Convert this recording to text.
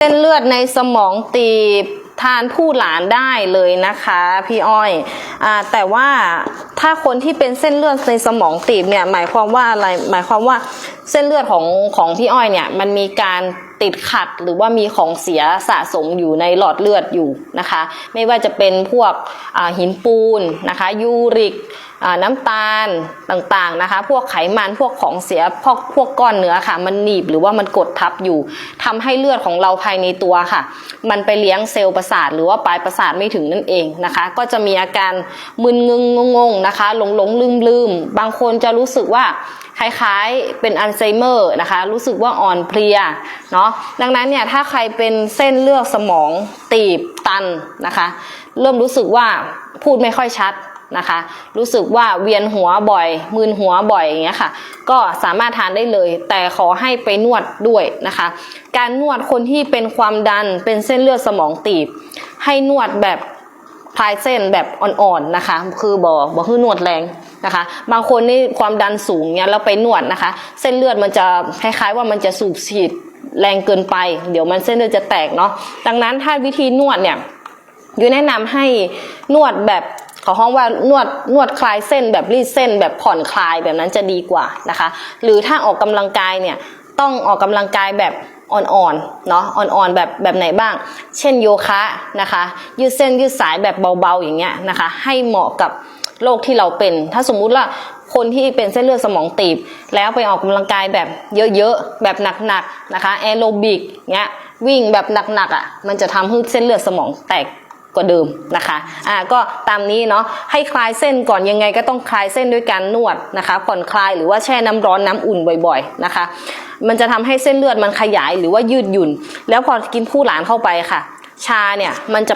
เส้นเลือดในสมองตีบทานผู้หลานได้เลยนะคะพี่อ้อยอแต่ว่าถ้าคนที่เป็นเส้นเลือดในสมองตีบเนี่ยหมายความว่าอะไรหมายความว่า เส้นเลือดของของพี่อ้อยเนี่ยมันมีการติดขัดหรือว่ามีของเสียสะสมอยู่ในหลอดเลือดอยู่นะคะ ไม่ว่าจะเป็นพวกหินปูนนะคะยูริกน้ำตาลต่างๆนะคะ พวกไขมันพวกของเสียพวกพวกก้อนเนื้อค่ะ มันหนีบหรือว่ามันกดทับอยู่ทำให้เลือดของเราภายในตัวค่ะ มันไปเลี้ยงเซลล์ประสาท หรือว่าปลายประสาทไม่ถึงนั่นเองนะคะ ก็จะมีอาการมึนงึงงงๆนะคะ หลงหลงลืมลืมบางคนจะรู้สึกว่า คล้ายๆเป็นอัลไซเมอร์นะคะ รู้สึกว่าอ่อนเพลียเนาะดังนั้นเนี่ยถ้าใครเป็นเส้นเลือดสมองตีบตันนะคะ เริ่มรู้สึกว่าพูดไม่ค่อยชัดนะคะ รู้สึกว่าเวียนหัวบ่อยมึนหัวบ่อยอย่างเงี้ยค่ะ ก็สามารถทานได้เลย แต่ขอให้ไปนวดด้วยนะคะ การนวดคนที่เป็นความดันเป็นเส้นเลือดสมองตีบ ให้นวดแบบคลายเส้นแบบอ่อนๆนะคะ คือบอกบอกคือนวดแรง นะคะ บางคนนี่ความดันสูงเนี้ยแล้วไปนวดนะคะ เส้นเลือดมันจะคล้ายๆ ว่ามันจะสูบฉีดแรงเกินไป เดี๋ยวมันเส้นเลือดจะแตกเนาะดังนั้นถ้าวิธีนวดเนี่ยยูแนะนำให้นวดแบบขอห้องว่านวดนวดคลายเส้นแบบรีดเส้นแบบผ่อนคลายแบบนั้นจะดีกว่านะคะ หรือถ้าออกกำลังกายเนี่ยต้องออกกำลังกายแบบอ่อนๆเนาะอ่อนๆแบบแบบไหนบ้าง เช่นโยคะนะคะ ยืดเส้นยืดสายแบบเบาๆอย่างเงี้ยนะคะ ให้เหมาะกับ โรคที่เราเป็น ถ้าสมมุติว่าคนที่เป็นเส้นเลือดสมองตีบ แล้วไปออกกำลังกายแบบเยอะๆ แบบหนักๆนะคะแอโรบิกเงี้ยวิ่งแบบหนักๆอะมันจะทำให้เส้นเลือดสมองแตกกว่าเดิมนะคะอ่าก็ตามนี้เนาะให้คลายเส้นก่อนยังไงก็ต้องคลายเส้นด้วยการนวดนะคะผ่อนคลายหรือว่าแช่น้ำร้อนน้ำอุ่นบ่อยๆนะคะ มันจะทำให้เส้นเลือดมันขยายหรือว่ายืดหยุ่น แล้วพอกินผู้หลานเข้าไปค่ะ ชาเนี่ยมันจะ